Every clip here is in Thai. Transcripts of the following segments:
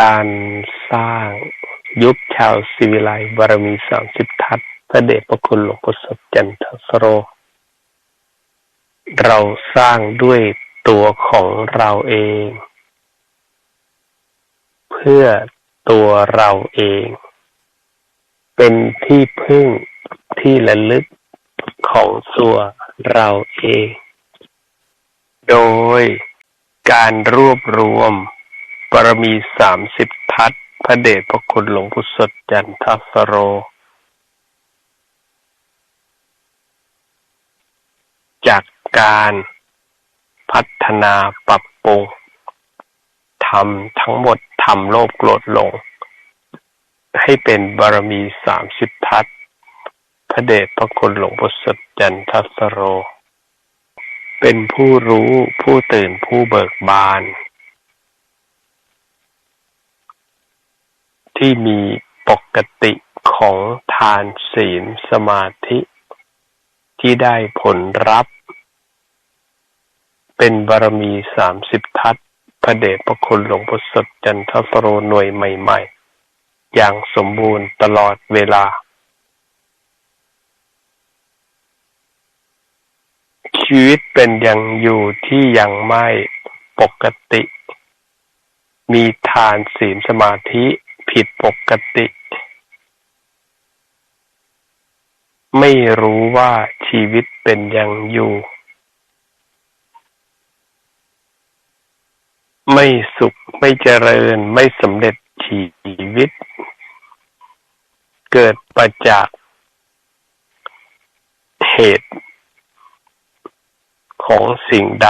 การสร้างยุคชาวศิวิไลบารมีสามสิบทัศพระเดชพระคุณหลวงพ่อสดจันทสโร เราสร้างด้วยตัวของเราเอง เพื่อตัวเราเอง เป็นที่พึ่งที่ระลึกของตัวเราเอง โดยการรวบรวม บารมีสามสิบทัศพระเดชพระคุณหลวงพุทธสดจันทสโร จากการพัฒนาปรับปรุงทำทั้งหมดทำโลภโกรธหลง ให้เป็นบารมีสามสิบทัศพระเดชพระคุณหลวงพุทธสดจันทสโร เป็นผู้รู้ผู้ตื่นผู้เบิกบาน ที่มีปกติของทานศีลสมาธิ ที่ได้ผลรับ เป็นบารมีสามสิบทัศพระเดชพระคุณหลวงพ่อสดจันทสโรหน่วยใหม่ ๆ อย่างสมบูรณ์ตลอดเวลา ชีวิตเป็นอย่างอยู่ที่ยังไม่ปกติ มีทานศีลสมาธิ ผิดปกติ ไม่รู้ว่าชีวิตเป็นอย่างอยู่ ไม่สุขไม่เจริญไม่สำเร็จชีวิต เกิดประจากเหตุของสิ่งใด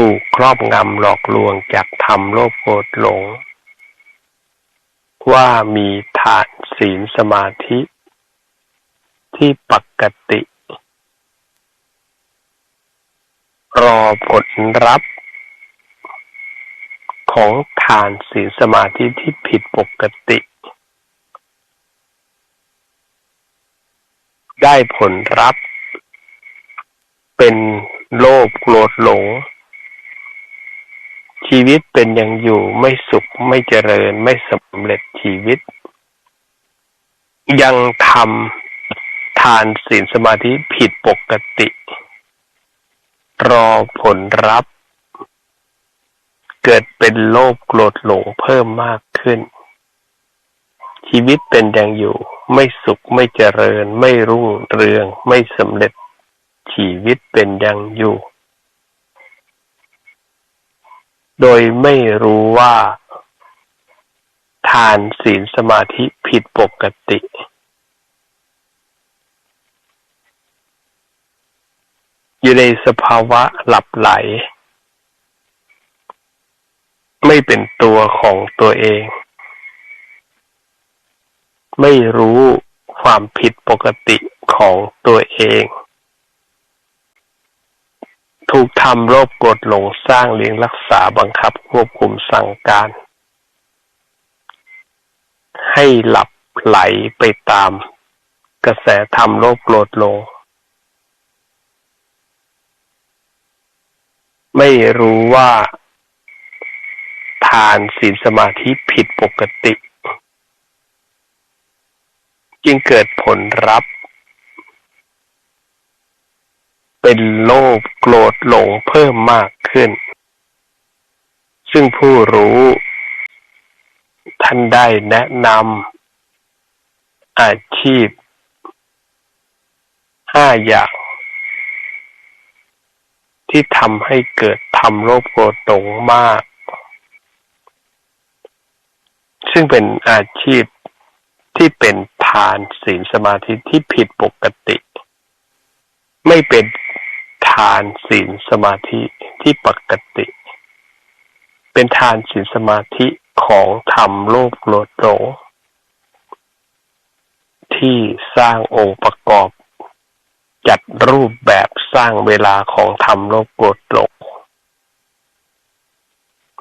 ถูกครอบงำหลอกลวงจากธรรมโลภโกรธหลง ว่ามีฐานศีลสมาธิที่ปกติ รอผลรับของฐานศีลสมาธิที่ผิดปกติ ได้ผลรับเป็นโลภโกรธหลง ชีวิตเป็นอย่างอยู่ไม่สุขไม่เจริญไม่สำเร็จชีวิต ยังทำทานศีลสมาธิผิดปกติ รอผลรับ เกิดเป็นโลภโกรธหลงเพิ่มมากขึ้น ชีวิตเป็นอย่างอยู่ ไม่สุขไม่เจริญ ไม่รุ่งเรือง ไม่สำเร็จ ชีวิตเป็นอย่างอยู่ โดยไม่รู้ว่า ทานศีลสมาธิผิดปกติ อยู่ในสภาวะหลับไหล ไม่เป็นตัวของตัวเอง ไม่รู้ความผิดปกติของตัวเอง ถูกทำโลภกดหลงสร้างเลี้ยงรักษาบังคับควบคุมสั่งการ ให้หลับไหลไปตาม กระแสธรรมโลภโกรธลง ไม่รู้ว่า ทานศีลสมาธิผิดปกติ จึงเกิดผลรับ เป็นโลภโกรธหลงเพิ่มมากขึ้น ซึ่งผู้รู้ท่านได้แนะนำอาชีพห้าอย่าง ที่ทำให้เกิดทำโลภโกรธหลงมาก ซึ่งเป็นอาชีพที่เป็นทานศีลสมาธิที่ผิดปกติ ไม่เป็นทานศีลสมาธิที่ปกติ เป็นทานศีลสมาธิของธรรมโลภโกรธหลงที่สร้างองค์ประกอบ จัดรูปแบบสร้างเวลาของธรรมโลภโกรธหลง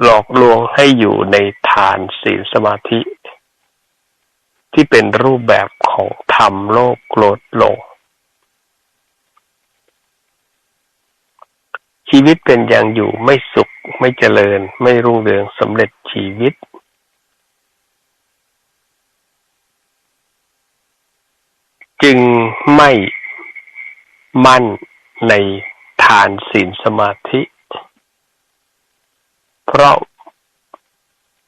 หลอกลวงให้อยู่ในทานศีลสมาธิ ที่เป็นรูปแบบของธรรมโลภโกรธหลง ชีวิตเป็นอย่างอยู่ไม่สุขไม่เจริญ ไม่รุ่งเรืองสำเร็จชีวิต จึงไม่มั่นในทานศีลสมาธิ เพราะ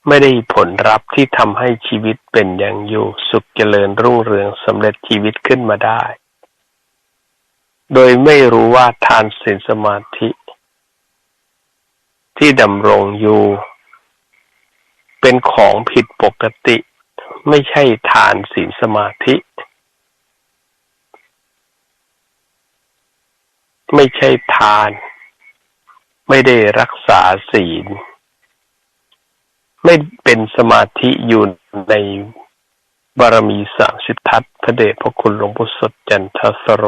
ไม่ได้ผลลัพธ์ที่ทำให้ชีวิตเป็นอย่างอยู่สุขเจริญรุ่งเรืองสำเร็จชีวิตขึ้นมาได้ โดยไม่รู้ว่าทานศีลสมาธิ ที่ดำรงอยู่ เป็นของผิดปกติ ไม่ใช่ทานศีลสมาธิ ไม่ใช่ทาน ไม่ได้รักษาศีล ไม่เป็นสมาธิอยู่ในบารมีสามสิทธัตพระเดชพระคุณหลวงปู่สดจันทสโร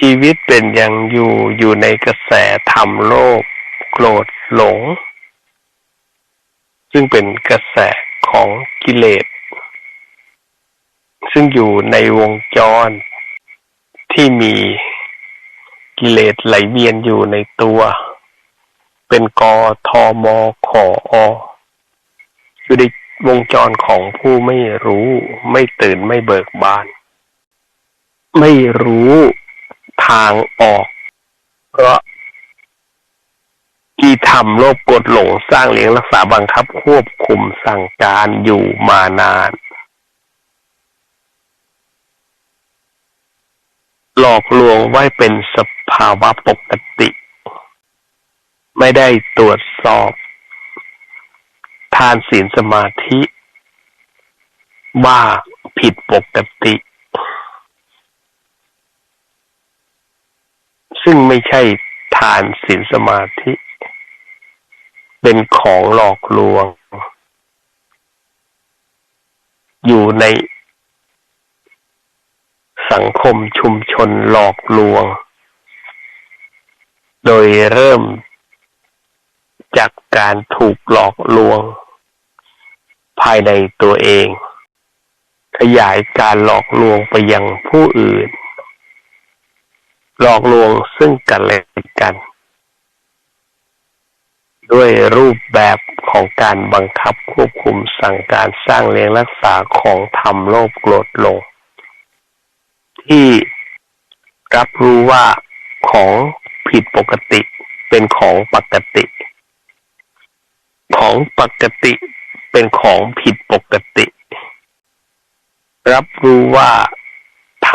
ชีวิตเป็นอย่างอยู่อยู่ในกระแสธรรมโลกโกรธหลง ซึ่งเป็นกระแสของกิเลส ซึ่งอยู่ในวงจรที่มีกิเลสไหลเวียนอยู่ในตัว เป็นกอทอมอขอออยู่ในวงจรของผู้ไม่รู้ ไม่ตื่นไม่เบิกบาน ไม่รู้ ทางออก เพราะที่ทำโลภกดหลงสร้างเลี้ยงรักษาบังคับควบคุมสั่งการอยู่มานาน หลอกลวงไว้เป็นสภาวะปกติ ไม่ได้ตรวจสอบ ทานศีลสมาธิ ว่าผิดปกติ ซึ่งไม่ใช่ทานศีลสมาธิ เป็นของหลอกลวง อยู่ในสังคมชุมชนหลอกลวง โดยเริ่มจากการถูกหลอกลวง ภายในตัวเอง ขยายการหลอกลวงไปยังผู้อื่น หลอกลวงซึ่งกันและกัน ด้วยรูปแบบของการบังคับควบคุมสั่งการสร้างเลี้ยงรักษาของธรรมโลภโกรธลง ที่รับรู้ว่าของผิดปกติเป็นของปกติ ของปกติเป็นของผิดปกติ รับรู้ว่า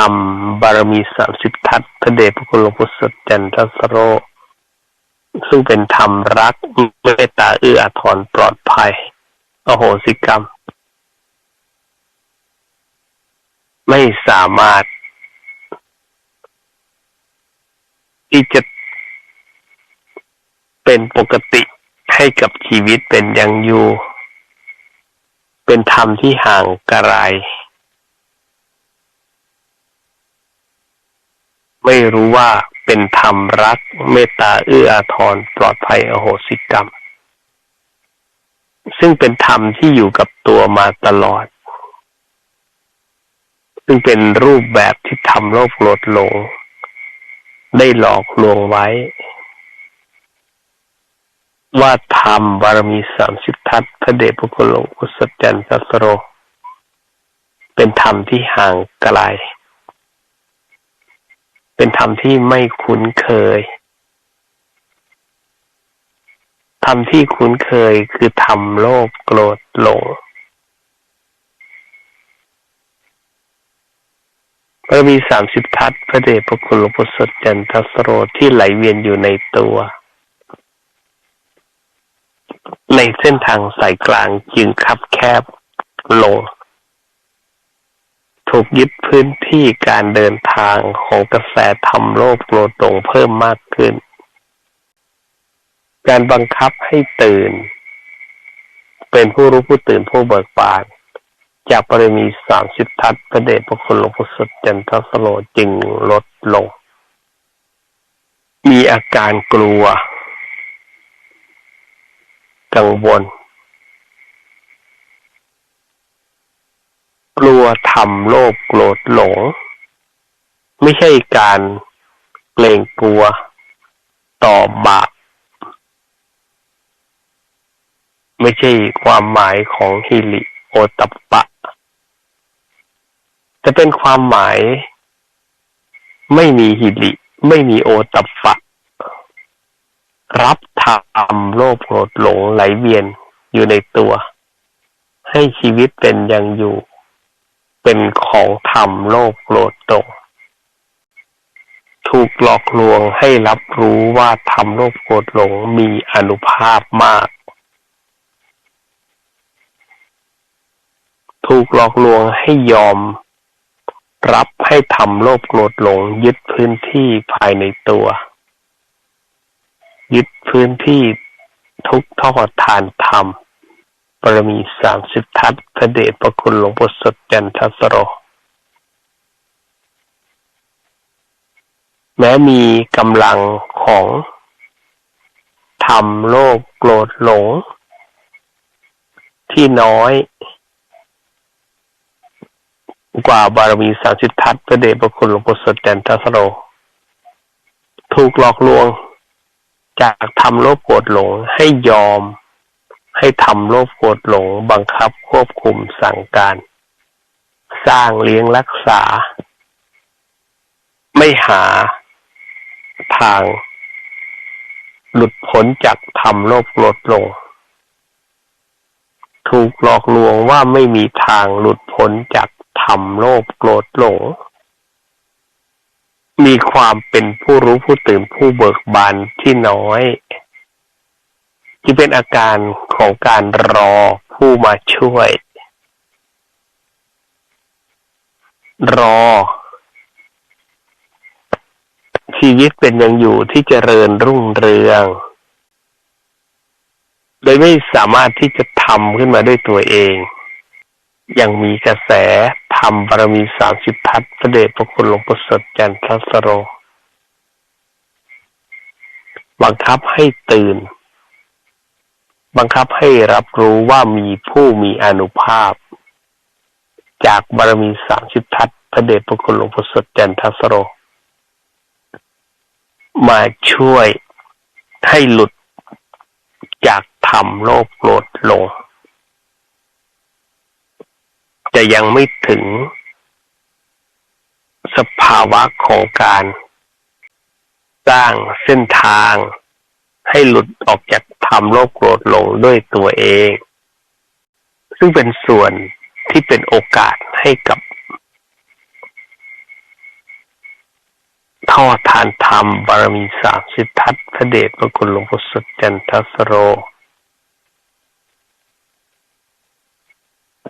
ทำบารมีสามสิบทัศพระเดชพระคุณหลวงพ่อสดจันทสโร ซึ่งเป็นธรรมรักเมตตาเอื้ออาทรปลอดภัย อโหสิกรรม ไม่สามารถ ที่จะเป็นปกติให้กับชีวิตเป็นยังอยู่ เป็นธรรมที่ห่างไกล ไม่รู้ว่าเป็นธรรมรักเมตตาเอื้ออาทรปลอดภัยอโหสิกรรม ซึ่งเป็นธรรมที่อยู่กับตัวมาตลอด ซึ่งเป็นรูปแบบที่ทำโลภโลดลง ได้หลอกลวงไว้ ว่าธรรมบารมีสามสิบทัศพระเดชพระคุณหลวงพุทธจันทร์สโร เป็นธรรมที่ห่างไกล รมที่ไม่คุ้นเคยธรรมที่คุ้นเคยคือธรรมโลภโกรธหลงพระมีสามสิบทัศพระเดชพระคุณหลวงพุทธจันทสโรที่ไหลเวียนอยู่ในตัว ในเส้นทางสายกลางจึงคับแคบลง ถูกยึดพื้นที่การเดินทางของกระแสธรรมโลกโกรงเพิ่มมากขึ้น การบังคับให้ตื่น เป็นผู้รู้ผู้ตื่นผู้เบิกบานจากปริมีสามสิบทัศพระเดชพระคุณหลวงพ่อสดจันทสโลจึงลดลง มีอาการกลัว กังวลก ลัวทำโลภโกรธหลง ไม่ใช่การเกรงกลัวต่อบาปไม่ใช่ความหมายของฮิริโอตัปปะ จะเป็นความหมายไม่มีฮิริไม่มีโอตัปปะ รับธรรมโลภโกรธหลงไหลเวียนอยู่ในตัว ให้ชีวิตเป็นยังอยู่ เป็นของธรรมโลภโกรธหลงถูกหลอกลวงให้รับรู้ว่าธรรมโลภโกรธหลงมีอนุภาพมาก ถูกหลอกลวงให้ยอม รับให้ทำโลภโกรธหลงยึดพื้นที่ภายในตัว ยึดพื้นที่ทุกทอดทานธรรม บารมีสามสิบทัศพระเดชพระคุณหลวงพ่อสดจันทสโร แม้มีกำลังของทำโลภโกรธหลง ที่น้อย กว่าบารมีสามสิบทัศพระเดชพระคุณหลวงพ่อสดจันทสโร ถูกหลอกลวงจากทำโลภโกรธหลงให้ยอม ให้ทำโลภโกรธหลงบังคับควบคุมสั่งการ สร้างเลี้ยงรักษา ไม่หาทาง หลุดพ้นจากทำโลภโกรธหลง ถูกหลอกลวงว่าไม่มีทางหลุดพ้นจากทำโลภโกรธหลง มีความเป็นผู้รู้ผู้ตื่นผู้เบิกบานที่น้อย ที่เป็นอาการของการรอผู้มาช่วย รอ ชีวิตเป็นยังอยู่ที่เจริญรุ่งเรือง โดยไม่สามารถที่จะทำขึ้นมาด้วยตัวเอง ยังมีกระแสทำบารมีสามสิบทัศพระเดชพระคุณหลวงปู่สดจันทสโร บังคับให้ตื่น บังคับให้รับรู้ว่ามีผู้มีอนุภาพ จากบารมีสามสิบทัศพระเดชพระคุณหลวงพ่อสดจันทสโร มาช่วยให้หลุดจากธรรมโลภโกรธลง จะยังไม่ถึงสภาวะของการ สร้างเส้นทาง ให้หลุดออกจากทำโลภโกรธหลงด้วยตัวเอง ซึ่งเป็นส่วนที่เป็นโอกาสให้กับท่อทานธรรมบารมีสามสิทธัตพระเดชพระคุณหลวงพ่อสดจันทสโร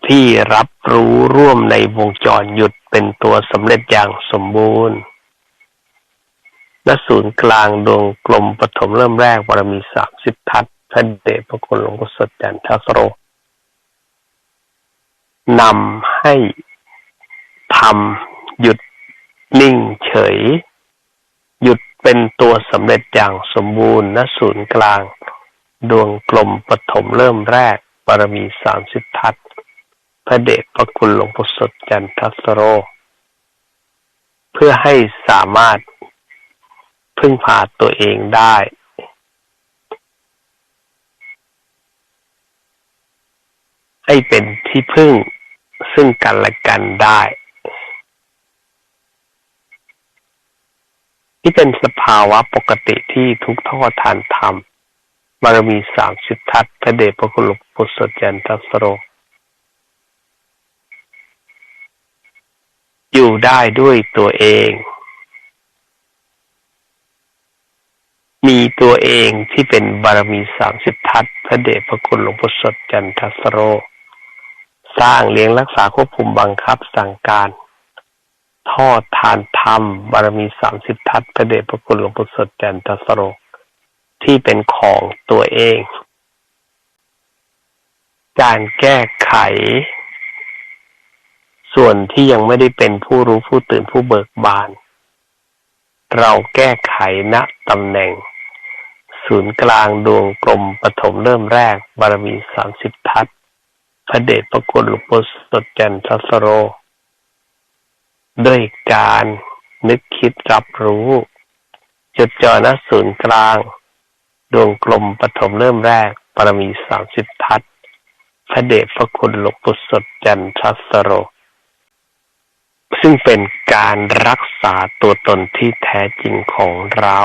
ที่รับรู้ร่วมในวงจรหยุดเป็นตัวสำเร็จอย่างสมบูรณ์ ณศูนย์กลางดวงกลมปฐมเริ่มแรกบารมีสามสิบทัศพระเดชพระคุณหลวงพ่อสดจันทสโรนำให้ทำหยุดนิ่งเฉย หยุดเป็นตัวสำเร็จอย่างสมบูรณ์ณศูนย์กลาง ดวงกลมปฐมเริ่มแรกบารมีสามสิบทัศพระเดชพระคุณหลวงพ่อสดจันทสโร เพื่อให้สามารถ พึ่งพาตัวเองได้ ให้เป็นที่พึ่งซึ่งกันและกันได้ ที่เป็นสภาวะปกติที่ทุกท่อทานธรรมบารมีสามสิบทัศพระเดชพระคุณหลวงปู่สดยันทัสโร อยู่ได้ด้วยตัวเองมี ตัวเองที่เป็นบารมีสามสิบทัศพระเดชพระคุณหลวงพ่อสดจันทสโร สร้างเลี้ยงรักษาควบคุมบังคับสั่งการ ทอดทานธรรม บารมีสามสิบทัศพระเดชพระคุณหลวงพ่อสดจันทสโร ที่เป็นของตัวเอง การแก้ไข ส่วนที่ยังไม่ได้เป็นผู้รู้ผู้ตื่นผู้เบิกบาน เราแก้ไขณตำแหน่ง ศูนย์กลางดวงกลมปฐมเริ่มแรก บารมีสามสิบทัศพระเดชพระคุณหลวงพ่อสดจันทัสโร ด้วยการนึกคิดรับรู้ จดจ่อณศูนย์กลาง ดวงกลมปฐมเริ่มแรกปรมีสามสิบทัศพระเดชพระคุณหลวงปู่สดจันทัสโร ซึ่งเป็นการรักษาตัวตนที่แท้จริงของเรา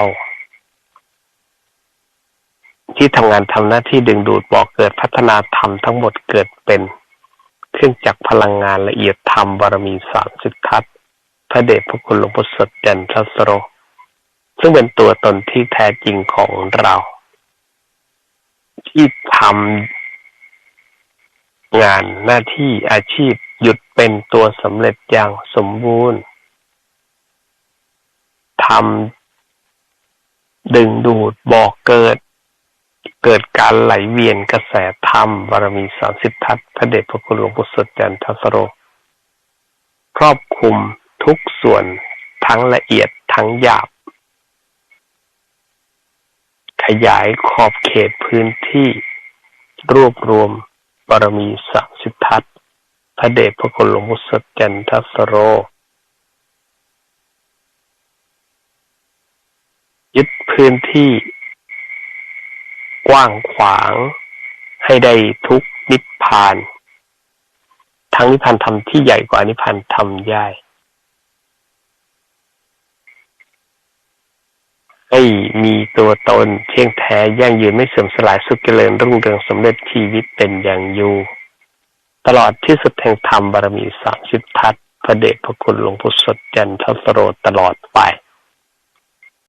ที่ทำงานทำหน้าที่ดึงดูดบอกเกิดพัฒนาธรรมทั้งหมดเกิดเป็นเครื่องจักรพลังงานละเอียดธรรมบารมีสามสิบทัศพระเดชพระคุณหลวงปู่สดจันทสโร ซึ่งเป็นตัวตนที่แท้จริงของเรา ที่ทำงานหน้าที่อาชีพหยุดเป็นตัวสำเร็จอย่างสมบูรณ์ทำดึงดูดบอกเกิด เกิดการไหลเวียนกระแสธรรมบารมีสามสิบทัศพระเดชพระคุณหลวงปู่สดจันทสโร ครอบคลุมทุกส่วนทั้งละเอียดทั้งหยาบ ขยายขอบเขตพื้นที่ รวบรวมบารมีสามสิบทัศพระเดชพระคุณหลวงปู่สดจันทสโร ยึดพื้นที่ กว้างขวาง ให้ได้ทุกนิพพาน ทั้งนิพพานธรรมที่ใหญ่กว่านิพพานธรรมใหญ่ให้มีตัวตนเที่ยงแท้ยั่งยืนไม่เสื่อมสลายสุขเจริญรุ่งเรืองสำเร็จชีวิตเป็นอย่างอยู่ ตลอดที่สุดแห่งธรรมบารมีสามสิบทัศพระเดชพระคุณหลวงปู่สดจันทสโรตลอดไป